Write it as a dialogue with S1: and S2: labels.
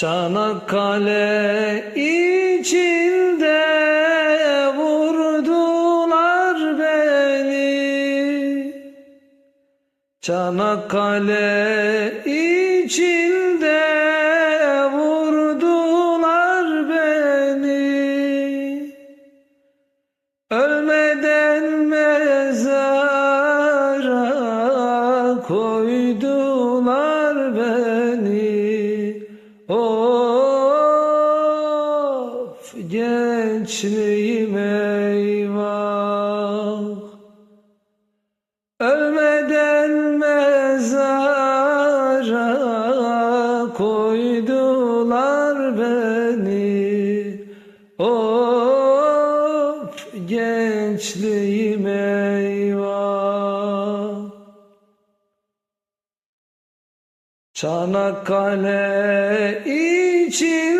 S1: Çanakkale içinde vurdular beni. Çanakkale içinde gençliğim eyvah? Ölmeden mezara koydular beni. Of gençliğim eyvah. Çanakkale içinde